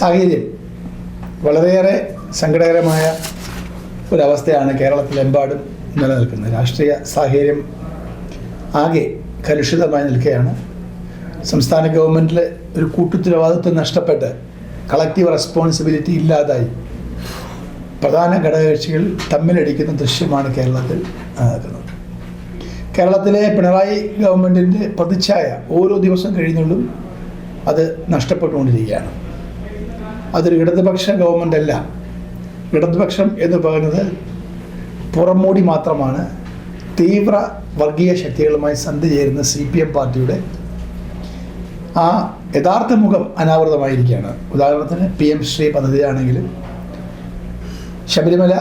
സാഹചര്യം വളരെയേറെ സങ്കടകരമായ ഒരവസ്ഥയാണ് കേരളത്തിലെമ്പാടും നിലനിൽക്കുന്നത്. രാഷ്ട്രീയ സാഹചര്യം ആകെ കലുഷിതമായി നിൽക്കുകയാണ്. സംസ്ഥാന ഗവൺമെന്റിൽ ഒരു കൂട്ടുത്തരവാദിത്വം നഷ്ടപ്പെട്ട് കളക്റ്റീവ് റെസ്പോൺസിബിലിറ്റി ഇല്ലാതായി പ്രധാന ഘടകകക്ഷികൾ തമ്മിലടിക്കുന്ന ദൃശ്യമാണ് കേരളത്തിൽ നടക്കുന്നത് കേരളത്തിലെ പിണറായി ഗവൺമെന്റിന്റെ പ്രതിച്ഛായ ഓരോ ദിവസം കഴിയുന്നുള്ളും അത് നഷ്ടപ്പെട്ടുകൊണ്ടിരിക്കുകയാണ്. അതൊരു ഇടതുപക്ഷ ഗവൺമെന്റ് അല്ല. ഇടതുപക്ഷം എന്ന് പറയുന്നത് പുറമോടി മാത്രമാണ് തീവ്ര വർഗീയ ശക്തികളുമായി സന്ധി ചേരുന്ന സി പി എം പാർട്ടിയുടെ ആ യഥാർത്ഥ മുഖം അനാവൃതമായിരിക്കുകയാണ്. ഉദാഹരണത്തിന് പി എം ശ്രീ പദ്ധതിയാണെങ്കിലും ശബരിമല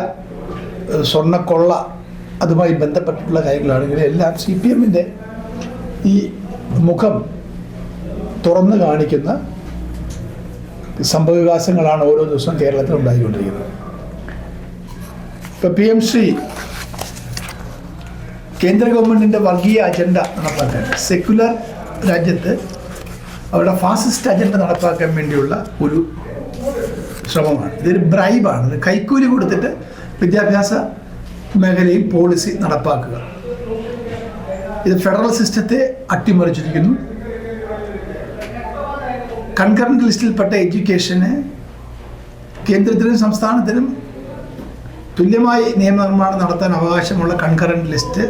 സ്വർണക്കൊള്ള അതുമായി ബന്ധപ്പെട്ടിട്ടുള്ള കാര്യങ്ങളാണെങ്കിലും എല്ലാം സി പി എമ്മിന്റെ ഈ മുഖം തുറന്നു കാണിക്കുന്ന സംഭവവികാസങ്ങളാണ് ഓരോ ദിവസവും കേരളത്തിൽ ഉണ്ടായിക്കൊണ്ടിരിക്കുന്നത്. ഇപ്പൊ പി എം ശ്രീ കേന്ദ്ര ഗവൺമെന്റിന്റെ വർഗീയ അജണ്ട നടപ്പാക്കാൻ സെക്യുലർ രാജ്യത്ത് അവരുടെ ഫാസിസ്റ്റ് അജണ്ട നടപ്പാക്കാൻ വേണ്ടിയുള്ള ഒരു ശ്രമമാണ്. ഇതൊരു ബ്രൈബാണ് ഇത് കൈക്കൂലി കൊടുത്തിട്ട് വിദ്യാഭ്യാസ മേഖലയിൽ പോളിസി നടപ്പാക്കുക. ഇത് ഫെഡറൽ സിസ്റ്റത്തെ അട്ടിമറിച്ചിരിക്കുന്നു. കൺകറന്റ് ലിസ്റ്റിൽപ്പെട്ട എഡ്യൂക്കേഷന് കേന്ദ്രത്തിനും സംസ്ഥാനത്തിനും തുല്യമായി നിയമനിർമ്മാണം നടത്താൻ അവകാശമുള്ള കൺകറന്റ് ലിസ്റ്റ്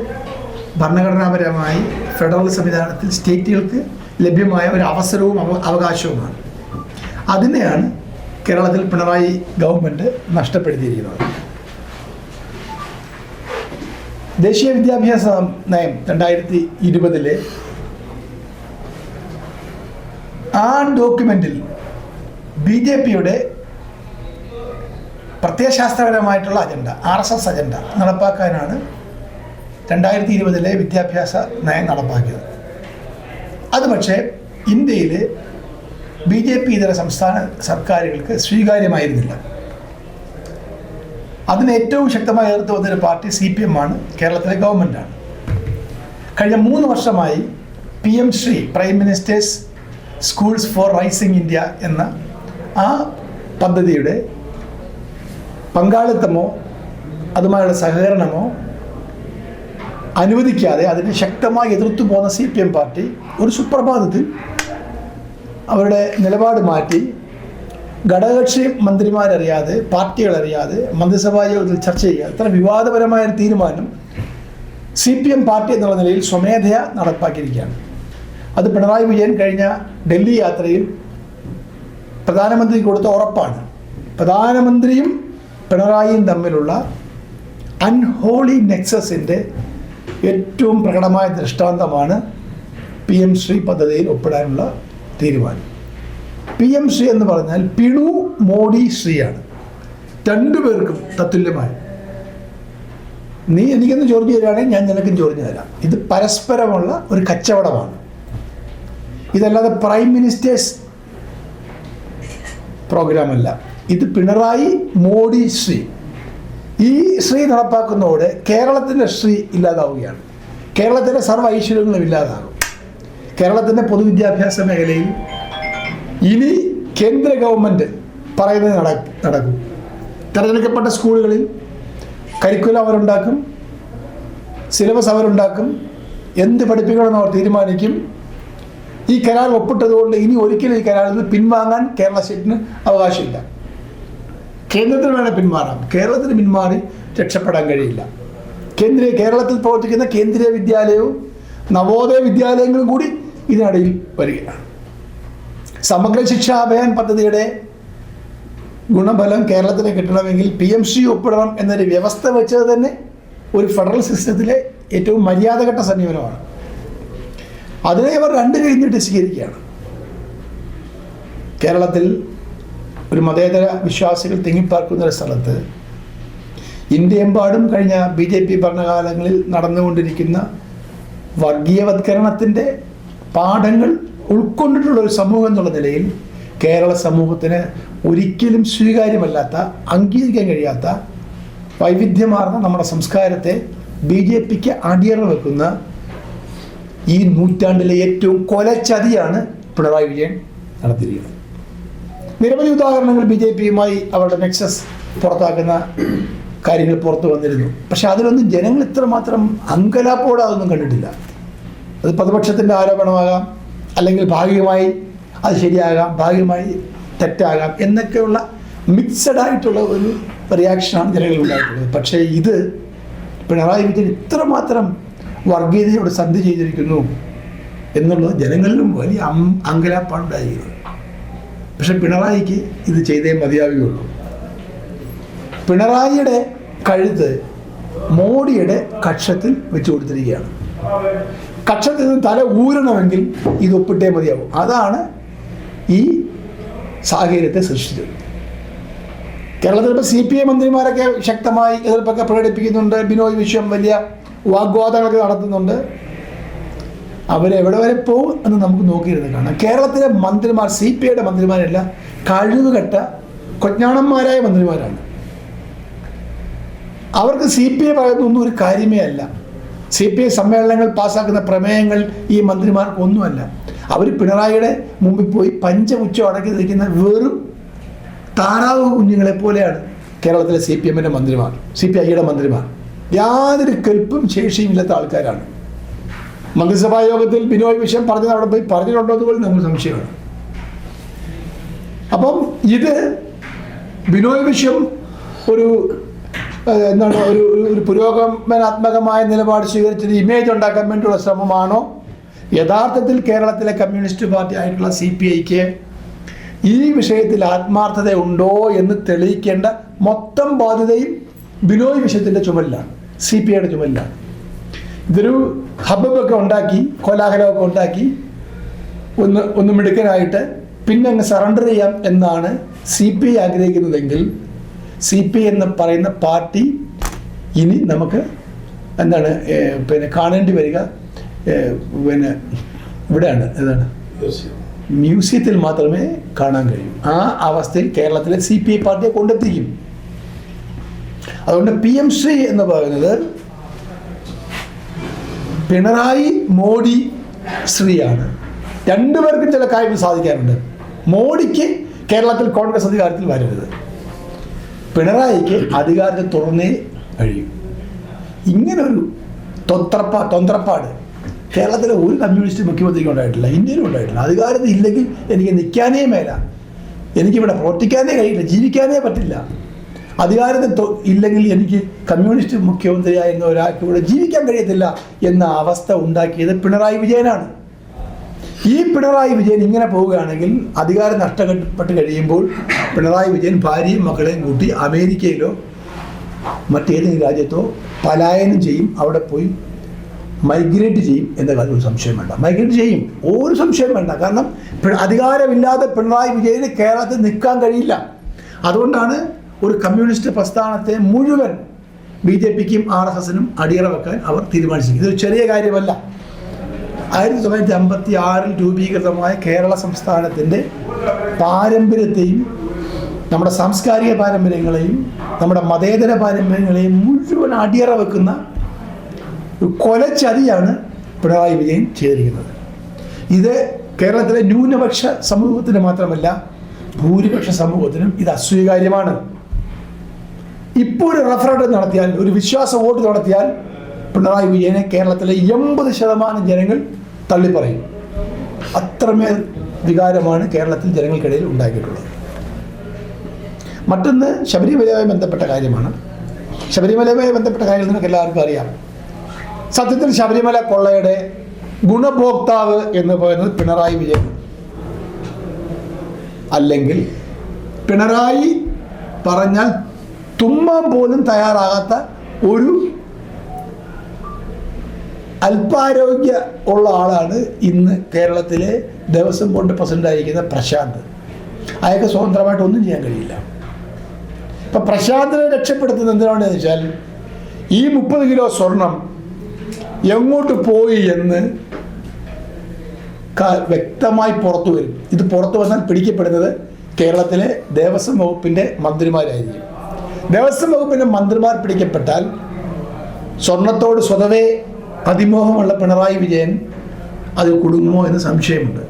ഭരണഘടനാപരമായി ഫെഡറൽ സംവിധാനത്തിൽ സ്റ്റേറ്റുകൾക്ക് ലഭ്യമായ ഒരു അവസരവും അവകാശവുമാണ്. അതിനെയാണ് കേരളത്തിൽ പിണറായി ഗവൺമെന്റ് നഷ്ടപ്പെടുത്തിയിരിക്കുന്നത്. ദേശീയ വിദ്യാഭ്യാസ നയം രണ്ടായിരത്തി ഇരുപതിലെ ആ ഡോക്യുമെന്റിൽ ബി ജെ പിയുടെ പ്രത്യയശാസ്ത്രപരമായിട്ടുള്ള agenda R S S agenda നടപ്പാക്കാനാണ് രണ്ടായിരത്തി ഇരുപതിലെ വിദ്യാഭ്യാസ നയം നടപ്പാക്കിയത്. അത് പക്ഷേ ഇന്ത്യയിൽ ബി ജെ പി ഇതര സംസ്ഥാന സർക്കാരുകൾക്ക് സ്വീകാര്യമായിരുന്നില്ല. അതിന് ഏറ്റവും ശക്തമായി എതിർത്ത് വന്നൊരു പാർട്ടി സി പി എം ആണ് കേരളത്തിലെ ഗവൺമെന്റാണ് കഴിഞ്ഞ മൂന്ന് വർഷമായി P M Shri prime minister's schools for rising India എന്ന ആ പദ്ധതിയുടെ പങ്കാളിത്തമോ അതുമായുള്ള സഹകരണമോ അനുവദിക്കാതെ അതിനെ ശക്തമായി എതിർത്തു പോകുന്ന സി പി എം പാർട്ടി ഒരു സുപ്രഭാതത്തിൽ അവരുടെ നിലപാട് മാറ്റി ഘടകകക്ഷി മന്ത്രിമാരറിയാതെ പാർട്ടികളറിയാതെ മന്ത്രിസഭാ യോഗത്തിൽ ചർച്ച ചെയ്യുക. അത്ര വിവാദപരമായ തീരുമാനം സി പി എം പാർട്ടി എന്നുള്ള നിലയിൽ സ്വമേധയാ നടപ്പാക്കിയിരിക്കുകയാണ്. അത് പിണറായി വിജയൻ കഴിഞ്ഞ ഡൽഹി യാത്രയിൽ പ്രധാനമന്ത്രി കൊടുത്ത ഉറപ്പാണ്. പ്രധാനമന്ത്രിയും പിണറായിയും തമ്മിലുള്ള അൺഹോളി നെക്സസിന്റെ ഏറ്റവും പ്രകടമായ ദൃഷ്ടാന്തമാണ് പി എം ശ്രീ പദ്ധതിയിൽ ഒപ്പിടാനുള്ള തീരുമാനം. പി എം ശ്രീ എന്ന് പറഞ്ഞാൽ പിണു മോഡി ശ്രീയാണ്. രണ്ടുപേർക്കും തത്തുല്യമായി. നീ എനിക്കൊന്ന് ചോദിച്ചു തരികയാണെങ്കിൽ ഞാൻ നിനക്കും ചോദിച്ചു തരാം. ഇത് പരസ്പരമുള്ള ഒരു കച്ചവടമാണ്. ഇതല്ലാതെ പ്രൈം മിനിസ്റ്റേഴ്സ് പ്രോഗ്രാമല്ല ഇത് പിണറായി മോഡി ശ്രീ. ഈ ശ്രീ നടപ്പാക്കുന്നതോടെ കേരളത്തിന്റെ ശ്രീ ഇല്ലാതാവുകയാണ്. കേരളത്തിന്റെ സർവ ഐശ്വര്യങ്ങളും ഇല്ലാതാകും. കേരളത്തിന്റെ പൊതുവിദ്യാഭ്യാസ മേഖലയിൽ ഇനി കേന്ദ്ര ഗവൺമെന്റ് പറയുന്നത് നട നടക്കും. തിരഞ്ഞെടുക്കപ്പെട്ട സ്കൂളുകളിൽ കരിക്കുലം അവരുണ്ടാക്കും സിലബസ് അവരുണ്ടാക്കും എന്ത് പഠിപ്പിക്കണമെന്ന് അവർ തീരുമാനിക്കും ഈ കരാർ ഒപ്പിട്ടതുകൊണ്ട് ഇനി ഒരിക്കലും ഈ കരാറിൽ നിന്ന് പിൻവാങ്ങാൻ കേരള സ്റ്റേറ്റിന് അവകാശമില്ല. കേന്ദ്രത്തിന് വേണേൽ പിന്മാറാം കേരളത്തിന് പിന്മാറി രക്ഷപ്പെടാൻ കഴിയില്ല. കേന്ദ്രീയ കേരളത്തിൽ പ്രവർത്തിക്കുന്ന കേന്ദ്രീയ വിദ്യാലയവും നവോദയ വിദ്യാലയങ്ങളും കൂടി ഇതിനിടയിൽ വരികയാണ്. സമഗ്ര ശിക്ഷാ അഭിയാൻ പദ്ധതിയുടെ ഗുണഫലം കേരളത്തിന് കിട്ടണമെങ്കിൽ പി എം സി ഒപ്പിടണം എന്നൊരു വ്യവസ്ഥ വെച്ചത് തന്നെ ഒരു ഫെഡറൽ സിസ്റ്റത്തിലെ ഏറ്റവും മര്യാദഘട്ട സമീപനമാണ്. അതിനെ അവർ രണ്ട് കഴിഞ്ഞിട്ട് സ്വീകരിക്കുകയാണ്. കേരളത്തിൽ ഒരു മതേതര വിശ്വാസികൾ തിങ്ങിപ്പാർക്കുന്ന ഒരു സ്ഥലത്ത് ഇന്ത്യയെമ്പാടും കഴിഞ്ഞ ബി ജെ പി ഭരണകാലങ്ങളിൽ നടന്നുകൊണ്ടിരിക്കുന്ന വർഗീയവത്കരണത്തിന്റെ പാഠങ്ങൾ ഉൾക്കൊണ്ടിട്ടുള്ള ഒരു സമൂഹം എന്നുള്ള നിലയിൽ കേരള സമൂഹത്തിന് ഒരിക്കലും സ്വീകാര്യമല്ലാത്ത അംഗീകരിക്കാൻ കഴിയാത്ത വൈവിധ്യമാർന്ന നമ്മുടെ സംസ്കാരത്തെ ബി ജെ പിക്ക് അടിയറ വെക്കുന്ന ഈ നൂറ്റാണ്ടിലെ ഏറ്റവും കൊലച്ചതിയാണ് പിണറായി വിജയൻ നടത്തിയിരിക്കുന്നത്. നിരവധി ഉദാഹരണങ്ങൾ ബി ജെ പിയുമായി അവരുടെ നെക്സസ് പുറത്താക്കുന്ന കാര്യങ്ങൾ പുറത്തു വന്നിരുന്നു. പക്ഷെ അതിലൊന്നും ജനങ്ങൾ ഇത്രമാത്രം അങ്കലാപ്പോടെ അതൊന്നും കണ്ടിട്ടില്ല. അത് പ്രതിപക്ഷത്തിന്റെ ആരോപണമാകാം അല്ലെങ്കിൽ ഭാഗികമായി അത് ശരിയാകാം ഭാഗികമായി തെറ്റാകാം എന്നൊക്കെയുള്ള മിക്സഡ് ആയിട്ടുള്ള ഒരു റിയാക്ഷനാണ് ജനങ്ങളിൽ ഉണ്ടായിട്ടുള്ളത്. പക്ഷേ ഇത് പിണറായി വിജയൻ ഇത്രമാത്രം വർഗീയതയോട് സന്ധി ചെയ്തിരിക്കുന്നു എന്നുള്ളത് ജനങ്ങളിലും വലിയ അം അങ്കലാപ്പാണ് ഉണ്ടായിരിക്കുന്നത് പക്ഷെ പിണറായിക്ക് ഇത് ചെയ്തേ മതിയാവുകയുള്ളൂ. പിണറായിയുടെ കഴുത്ത് മോഡിയുടെ കക്ഷത്തിൽ വെച്ചു കൊടുത്തിരിക്കുകയാണ്. കക്ഷത്തിൽ നിന്ന് തല ഊരണമെങ്കിൽ ഇത് ഒപ്പിട്ടേ മതിയാവും. അതാണ് ഈ സാഹചര്യത്തെ സൃഷ്ടിച്ചത്. കേരളത്തിൽ ഇപ്പോൾ സി പി ഐ മന്ത്രിമാരൊക്കെ ശക്തമായി എതിർപ്പൊക്കെ പ്രകടിപ്പിക്കുന്നുണ്ട്. ബിനോയ് വിശ്വം വലിയ വാഗ്വാദങ്ങളൊക്കെ നടത്തുന്നുണ്ട്. അവരെവിടെ വരെ പോകും എന്ന് നമുക്ക് നോക്കിയിരുന്ന് കാണാം. കേരളത്തിലെ മന്ത്രിമാർ സി പി ഐയുടെ മന്ത്രിമാരല്ല കഴിവുകെട്ട കൊജ്ഞാണന്മാരായ മന്ത്രിമാരാണ്. അവർക്ക് സി പി ഐ പറയുന്നൊന്നും ഒരു കാര്യമേ അല്ല. സി പി ഐ സമ്മേളനങ്ങൾ പാസ്സാക്കുന്ന പ്രമേയങ്ങൾ ഈ മന്ത്രിമാർക്ക് ഒന്നുമല്ല. അവർ പിണറായിയുടെ മുമ്പിൽ പോയി പഞ്ചമുച്ചം അടക്കി നിൽക്കുന്ന വെറും താറാവ് കുഞ്ഞുങ്ങളെ പോലെയാണ് കേരളത്തിലെ സി പി എമ്മിന്റെ മന്ത്രിമാർ സി പി ഐയുടെ മന്ത്രിമാർ. യാതൊരു കെൽപ്പും ശേഷിയും ഇല്ലാത്ത ആൾക്കാരാണ്. മന്ത്രിസഭാ യോഗത്തിൽ ബിനോയ് വിഷയം പറഞ്ഞത് അവിടെ പോയി പറഞ്ഞിട്ടുണ്ടോ എന്ന് പോലും നമുക്ക് സംശയമാണ്. അപ്പം ഇത് ബിനോയ് വിഷയം ഒരു എന്താണ് ഒരു ഒരു- ഒരു പുരോഗമനാത്മകമായ നിലപാട് സ്വീകരിച്ചത് ഇമേജ് ഉണ്ടാക്കാൻ വേണ്ടിയുള്ള ശ്രമമാണോ? യഥാർത്ഥത്തിൽ കേരളത്തിലെ കമ്മ്യൂണിസ്റ്റ് പാർട്ടി ആയിട്ടുള്ള സി പി ഐക്ക് ഈ വിഷയത്തിൽ ആത്മാർത്ഥത ഉണ്ടോ എന്ന് തെളിയിക്കേണ്ട മൊത്തം ബാധ്യതയും ബിനോയ് വിഷയത്തിന്റെ ചുമലിലാണ്. സി പി ഐയുടെ ചുമലിലാണ്. ഇതൊരു ഹബ്ബൊക്കെ ഉണ്ടാക്കി കോലാഹലമൊക്കെ ഉണ്ടാക്കി ഒന്ന് ഒന്ന് മിടുക്കനായിട്ട് പിന്നെ അങ്ങ് സറണ്ടർ ചെയ്യാം എന്നാണ് സി പി ഐ ആഗ്രഹിക്കുന്നതെങ്കിൽ സി പി ഐ എന്ന് പറയുന്ന പാർട്ടി ഇനി നമുക്ക് എന്താണ് പിന്നെ കാണേണ്ടി വരിക പിന്നെ ഇവിടെയാണ് ഏതാണ്? മ്യൂസിയത്തിൽ മാത്രമേ കാണാൻ കഴിയൂ. ആ അവസ്ഥയിൽ കേരളത്തിലെ സി പി ഐ പാർട്ടിയെ കൊണ്ടെത്തിക്കും. അതുകൊണ്ട് പി എം ശ്രീ എന്ന് പറയുന്നത് പിണറായി മോഡി ശ്രീയാണ്. രണ്ടുപേർക്കും ചില കാര്യങ്ങൾ സാധിക്കാറുണ്ട്. മോഡിക്ക് കേരളത്തിൽ കോൺഗ്രസ് അധികാരത്തിൽ വരരുത്. പിണറായിക്ക് അധികാരത്തെ തുറന്നേ കഴിയും. ഇങ്ങനെ ഒരു തൊത്രപ്പാ തൊന്ത്രപ്പാട് കേരളത്തിലെ ഒരു കമ്മ്യൂണിസ്റ്റ് മുഖ്യമന്ത്രിക്കും ഉണ്ടായിട്ടില്ല ഇന്ത്യയിലും ഉണ്ടായിട്ടില്ല. അധികാരത്തിൽ ഇല്ലെങ്കിൽ എനിക്ക് നിൽക്കാനേ മേല. എനിക്കിവിടെ പ്രവർത്തിക്കാനേ കഴിയില്ല ജീവിക്കാനേ പറ്റില്ല. അധികാരത്തിൽ ഇല്ലെങ്കിൽ എനിക്ക് കമ്മ്യൂണിസ്റ്റ് മുഖ്യമന്ത്രിയായിരുന്ന ഒരാൾക്ക് ഇവിടെ ജീവിക്കാൻ കഴിയത്തില്ല എന്ന അവസ്ഥ ഉണ്ടാക്കിയത് പിണറായി വിജയനാണ്. ഈ പിണറായി വിജയൻ ഇങ്ങനെ പോവുകയാണെങ്കിൽ അധികാരം നഷ്ടപ്പെട്ട് കഴിയുമ്പോൾ പിണറായി വിജയൻ ഭാര്യയും മക്കളെയും കൂട്ടി അമേരിക്കയിലോ മറ്റേതെങ്കിലും രാജ്യത്തോ പലായനം ചെയ്യും അവിടെ പോയി മൈഗ്രേറ്റ് ചെയ്യും എന്ന കാര്യം ഒരു സംശയം വേണ്ട. മൈഗ്രേറ്റ് ചെയ്യും. ഒരു സംശയം വേണ്ട. കാരണം അധികാരമില്ലാതെ പിണറായി വിജയന് കേരളത്തിൽ നിൽക്കാൻ കഴിയില്ല. അതുകൊണ്ടാണ് ഒരു കമ്മ്യൂണിസ്റ്റ് പ്രസ്ഥാനത്തെ മുഴുവൻ ബി ജെ പിക്കും ആർ എസ് എസിനും അടിയറ വെക്കാൻ അവർ തീരുമാനിച്ചു ഇതൊരു ചെറിയ കാര്യമല്ല. ആയിരത്തി തൊള്ളായിരത്തി അമ്പത്തി ആറിൽ രൂപീകൃതമായ കേരള സംസ്ഥാനത്തിന്റെ പാരമ്പര്യത്തെയും നമ്മുടെ സാംസ്കാരിക പാരമ്പര്യങ്ങളെയും നമ്മുടെ മതേതര പാരമ്പര്യങ്ങളെയും മുഴുവൻ അടിയറ വെക്കുന്ന ഒരു കൊലച്ചതിയാണ് പിണറായി വിജയൻ ചെയ്തിരിക്കുന്നത്. ഇത് കേരളത്തിലെ ന്യൂനപക്ഷ സമൂഹത്തിന് മാത്രമല്ല ഭൂരിപക്ഷ സമൂഹത്തിനും ഇത് അസ്വീകാര്യമാണ്. ഇപ്പോൾ ഒരു റഫറൻഡം നടത്തിയാൽ ഒരു വിശ്വാസ വോട്ട് നടത്തിയാൽ പിണറായി വിജയനെ കേരളത്തിലെ എൺപത് ശതമാനം ജനങ്ങൾ തള്ളിപ്പറയും. അത്രമേൽ വികാരമാണ് കേരളത്തിൽ ജനങ്ങൾക്കിടയിൽ ഉണ്ടാക്കിയിട്ടുള്ളത്. മറ്റൊന്ന് ശബരിമലയുമായി ബന്ധപ്പെട്ട കാര്യമാണ്. ശബരിമലയുമായി ബന്ധപ്പെട്ട കാര്യം നിങ്ങൾക്ക് എല്ലാവർക്കും അറിയാം. സത്യത്തിൽ ശബരിമല കൊള്ളയുടെ ഗുണഭോക്താവ് എന്ന് പറയുന്നത് പിണറായി വിജയൻ. അല്ലെങ്കിൽ പിണറായി പറഞ്ഞാൽ തുമ്മാൻ പോലും തയ്യാറാകാത്ത ഒരു അല്പാരോഗ്യ ഉള്ള ആളാണ് ഇന്ന് കേരളത്തിലെ ദേവസ്വം ബോർഡ് പ്രസിഡന്റ് ആയിരിക്കുന്ന പ്രശാന്ത്. അയാൾക്ക് സ്വതന്ത്രമായിട്ട് ഒന്നും ചെയ്യാൻ കഴിയില്ല. ഇപ്പം പ്രശാന്തിനെ രക്ഷപ്പെടുത്തുന്നത് എന്തിനാണെന്ന് വെച്ചാൽ ഈ മുപ്പത് കിലോ സ്വർണം എങ്ങോട്ട് പോയി എന്ന് വ്യക്തമായി പുറത്തു വരും. ഇത് പുറത്തു വന്നാൽ പിടിക്കപ്പെടുന്നത് കേരളത്തിലെ ദേവസ്വം വകുപ്പിന്റെ മന്ത്രിമാരായിരിക്കും. ദേവസ്വം വകുപ്പിന്റെ മന്ത്രിമാർ പിടിക്കപ്പെട്ടാൽ സ്വർണത്തോട് സ്വതവേ അതിമോഹമുള്ള പിണറായി വിജയൻ അത് കുടുങ്ങുമോ എന്ന് സംശയമുണ്ട്.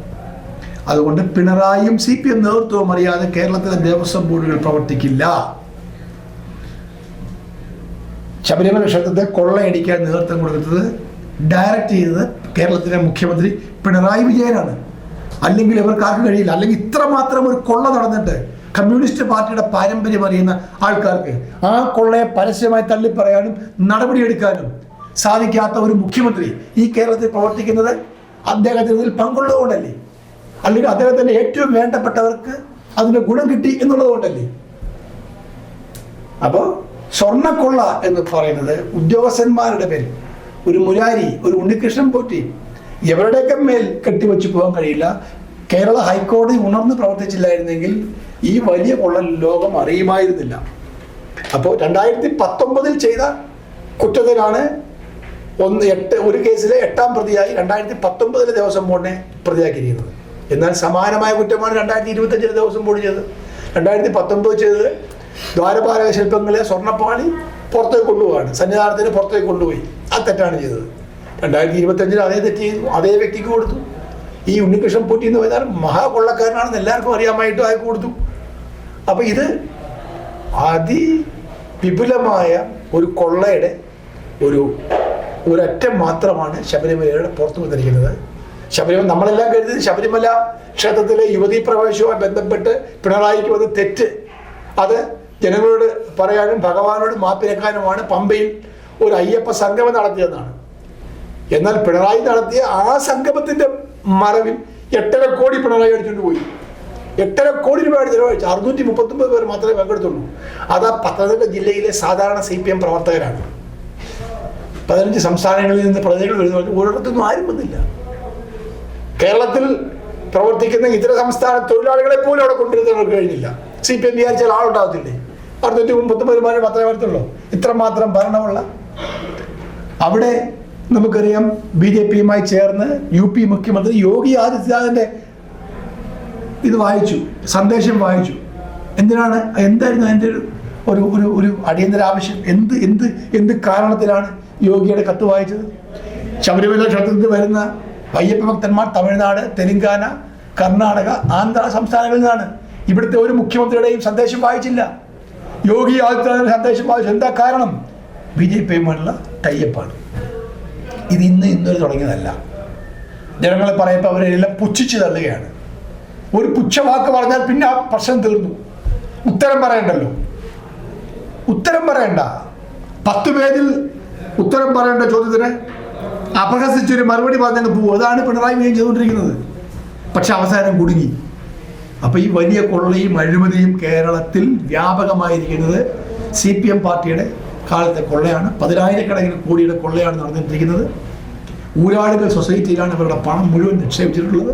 അതുകൊണ്ട് പിണറായിയും സി പി എം നേതൃത്വവും അറിയാതെ കേരളത്തിലെ ദേവസ്വം ബോർഡുകൾ പ്രവർത്തിക്കില്ല. ശബരിമല ക്ഷേത്രത്തെ കൊള്ളയടിക്കാൻ നേതൃത്വം കൊടുക്കുന്നത് ഡയറക്റ്റ് ചെയ്തത് കേരളത്തിലെ മുഖ്യമന്ത്രി പിണറായി വിജയനാണ്. അല്ലെങ്കിൽ ഇവർക്ക് ആർക്കും കഴിയില്ല. അല്ലെങ്കിൽ ഇത്രമാത്രം ഒരു കൊള്ള നടന്നിട്ട് കമ്മ്യൂണിസ്റ്റ് പാർട്ടിയുടെ പാരമ്പര്യം അറിയുന്ന ആൾക്കാർക്ക് ആ കൊള്ളയെ പരസ്യമായി തള്ളിപ്പറയാനും നടപടിയെടുക്കാനും സാധിക്കാത്ത ഒരു മുഖ്യമന്ത്രി ഈ കേരളത്തിൽ പ്രവർത്തിക്കുന്നത് അദ്ദേഹത്തിന് ഇതിൽ പങ്കുള്ളതുകൊണ്ടല്ലേ? അല്ലെങ്കിൽ അദ്ദേഹത്തിന്റെ ഏറ്റവും വേണ്ടപ്പെട്ടവർക്ക് അതിന്റെ ഗുണം കിട്ടി എന്നുള്ളതുകൊണ്ടല്ലേ? അപ്പോൾ സ്വർണക്കൊള്ള എന്ന് പറയുന്നത് ഉദ്യോഗസ്ഥന്മാരുടെ പേരിൽ ഒരു മുരാരി ഒരു ഉണ്ണികൃഷ്ണൻ പോറ്റി എവരുടെയൊക്കെ മേൽ കെട്ടിവെച്ച് പോകാൻ കഴിയില്ല. കേരള ഹൈക്കോടതി ഉണർന്ന് പ്രവർത്തിച്ചില്ലായിരുന്നെങ്കിൽ ഈ വലിയ പൊള്ളൽ ലോകം അറിയുമായിരുന്നില്ല. അപ്പോൾ രണ്ടായിരത്തി പത്തൊമ്പതിൽ ചെയ്ത കുറ്റത്തിനാണ് ഒന്ന് എട്ട് ഒരു കേസിലെ എട്ടാം പ്രതിയായി രണ്ടായിരത്തി പത്തൊമ്പതിലെ ദേവസ്വം ബോർഡിനെ പ്രതിയാക്കിയിരിക്കുന്നത്. എന്നാൽ സമാനമായ കുറ്റമാണ് രണ്ടായിരത്തി ഇരുപത്തഞ്ചിലെ ദിവസം ബോർഡ് ചെയ്തത്. രണ്ടായിരത്തി പത്തൊമ്പത് ചെയ്തത് ദ്വാരപാലക ശില്പങ്ങളെ സ്വർണപ്പാളി പുറത്തേക്ക് കൊണ്ടുപോവാണ് സന്നിധാനത്തിന് പുറത്തേക്ക് കൊണ്ടുപോയി. ആ തെറ്റാണ് ചെയ്തത്. രണ്ടായിരത്തി ഇരുപത്തഞ്ചിൽ അതേ തെറ്റ് ചെയ്തു. അതേ വ്യക്തിക്ക് കൊടുത്തു. ഈ ഉണ്ണികൃഷ്ണൻ പൊട്ടി എന്ന് പറഞ്ഞാൽ മഹാകൊള്ളക്കാരനാണെന്ന് എല്ലാവർക്കും അറിയാമായിട്ടും അയക്ക് കൊടുത്തു. അപ്പൊ ഇത് അതിവിപുലമായ ഒരു കൊള്ളയുടെ ഒരു ഒരറ്റം മാത്രമാണ് ശബരിമലയുടെ പുറത്തു വന്നിരിക്കുന്നത്. ശബരിമല നമ്മളെല്ലാം കരുതി ശബരിമല ക്ഷേത്രത്തിലെ യുവതീ പ്രവേശവുമായി ബന്ധപ്പെട്ട് പിണറായിക്ക് വന്ന് തെറ്റ്. അത് ജനങ്ങളോട് പറയാനും ഭഗവാനോട് മാപ്പിരക്കാനുമാണ് പമ്പയിൽ ഒരു അയ്യപ്പ സംഗമം നടത്തിയതെന്നാണ്. എന്നാൽ പിണറായി നടത്തിയ ആ സംഗമത്തിന്റെ മറവിൽ എട്ടര കോടി പിണറായി അടിച്ചുകൊണ്ട് പോയി. എട്ടര കോടി രൂപയാണ് ചെലവഴിച്ചു അറുന്നൂറ്റി മുപ്പത്തൊമ്പത് പേർ മാത്രമേ പങ്കെടുത്തുള്ളൂ. അത് ആ പത്തനംതിട്ട ജില്ലയിലെ സാധാരണ സി പി എം പ്രവർത്തകരാണ്. പതിനഞ്ച് സംസ്ഥാനങ്ങളിൽ നിന്ന് പ്രതിനിധികൾ വരുന്ന ഒരിടത്തൊന്നും ആരും വന്നില്ല. കേരളത്തിൽ പ്രവർത്തിക്കുന്ന ഇതര സംസ്ഥാന തൊഴിലാളികളെ പോലും അവിടെ കൊണ്ടുവരുന്നവർക്ക് കഴിഞ്ഞില്ല. സി പി എം വിചാരിച്ചാൽ ആളുണ്ടാകത്തില്ലേ അറുന്നൂറ്റി മുപ്പത്തൊമ്പത് പേര് മാത്രമേ വരത്തുള്ളൂ. ഇത്രമാത്രം ഭരണമുള്ള. അവിടെ നമുക്കറിയാം ബി ജെ പിയുമായി ചേർന്ന് യു പി മുഖ്യമന്ത്രി യോഗി ആദിത്യനാഥിന്റെ ഇത് വായിച്ചു സന്ദേശം വായിച്ചു. എന്തിനാണ്? എന്തായിരുന്നു അതിന്റെ ഒരു ഒരു ഒരു അടിയന്തര ആവശ്യം? എന്ത് എന്ത് എന്ത് കാരണത്തിലാണ് യോഗിയുടെ കത്ത് വായിച്ചത്? ശബരിമല ക്ഷേത്രത്തിൽ വരുന്ന അയ്യപ്പ ഭക്തന്മാർ തമിഴ്നാട് തെലങ്കാന കർണാടക ആന്ധ്ര സംസ്ഥാനങ്ങളിൽ നിന്നാണ്. ഇവിടുത്തെ ഒരു മുഖ്യമന്ത്രിയുടെയും സന്ദേശം വായിച്ചില്ല. യോഗി ആദിത്യനാഥിന്റെ സന്ദേശം വായിച്ചു. എന്താ കാരണം? ബി ജെ പിയുമായുള്ള ടൈപ്പാണ് ഇത് ഇന്ന് ഇന്നൊരു തുടങ്ങിയതല്ല. ജനങ്ങളെ പറയപ്പോൾ അവരെല്ലാം പുച്ഛിച്ചു തള്ളുകയാണ്. ഒരു പുച്ഛവാക്ക് പറഞ്ഞാൽ പിന്നെ ആ പ്രശ്നം തീർന്നു. ഉത്തരം പറയണ്ടല്ലോ. ഉത്തരം പറയണ്ട. പത്ത് പേരിൽ ഉത്തരം പറയേണ്ട ചോദ്യത്തിന് അപഹസിച്ചൊരു മറുപടി പറഞ്ഞങ്ങ് പോകും അതാണ് പിണറായി വിജയൻ ചെയ്തുകൊണ്ടിരിക്കുന്നത്. പക്ഷെ അവസാനം കുടുങ്ങി. അപ്പൊ ഈ വലിയ കൊള്ളയും അഴിമതിയും കേരളത്തിൽ വ്യാപകമായിരിക്കുന്നത് സി പി എം പാർട്ടിയുടെ കാലത്തെ കൊള്ളയാണ്. പതിനായിരക്കണക്കിന് കോടിയുടെ കൊള്ളയാണ് നടന്നിട്ടിരിക്കുന്നത്. ഊരാളുകൾ സൊസൈറ്റിയിലാണ് ഇവരുടെ പണം മുഴുവൻ നിക്ഷേപിച്ചിട്ടുള്ളത്.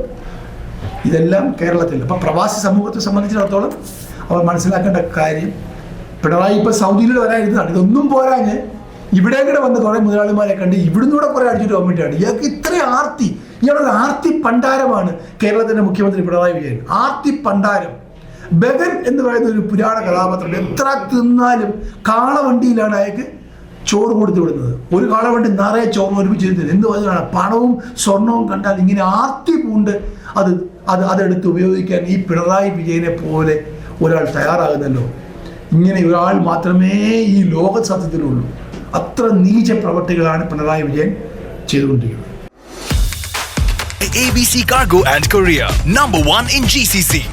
ഇതെല്ലാം കേരളത്തിൽ. അപ്പം പ്രവാസി സമൂഹത്തെ സംബന്ധിച്ചിടത്തോളം അവർ മനസ്സിലാക്കേണ്ട കാര്യം പിണറായി ഇപ്പം സൗദിയിൽ വരാനിരുന്നതാണ് ഇതൊന്നും പോരാഞ്ഞ് ഇവിടെ കൂടെ വന്ന് കുറേ മുതലാളിമാരെ കണ്ട് ഇവിടുന്ന് കൂടെ കുറേ അടിച്ചിട്ട് പോകാൻ വേണ്ടിയാണ്. ഇയാൾക്ക് ഇത്രയും ആർത്തി ഇയാളൊരു ആർത്തി പണ്ടാരമാണ് കേരളത്തിന്റെ മുഖ്യമന്ത്രി പിണറായി വിജയൻ. ആർത്തി പണ്ടാരം. ബഗൻ എന്ന് പറയുന്ന ഒരു പുരാണ കഥാപാത്രം. എത്ര തിന്നാലും കാളവണ്ടിയിലാണ് അയാൾക്ക് ചോറ് കൊടുത്തു വിടുന്നത്. ഒരു കാളവണ്ടി നിറയെ ചോറ് ഒരുമിച്ച് എന്ത് പറഞ്ഞാണ് പണവും സ്വർണവും കണ്ടാൽ ഇങ്ങനെ ആർത്തി പൂണ്ട് അത് അത് അതെടുത്ത് ഉപയോഗിക്കാൻ ഈ പിണറായി വിജയനെ പോലെ ഒരാൾ തയ്യാറാകുന്നല്ലോ. ഇങ്ങനെ ഒരാൾ മാത്രമേ ഈ ലോക സത്യത്തിലുള്ളൂ. അത്ര നീച പ്രവർത്തികളാണ് പിണറായി വിജയൻ ചെയ്തുകൊണ്ടിരിക്കുന്നത്. ABC Cargo and Korea, number one in GCC.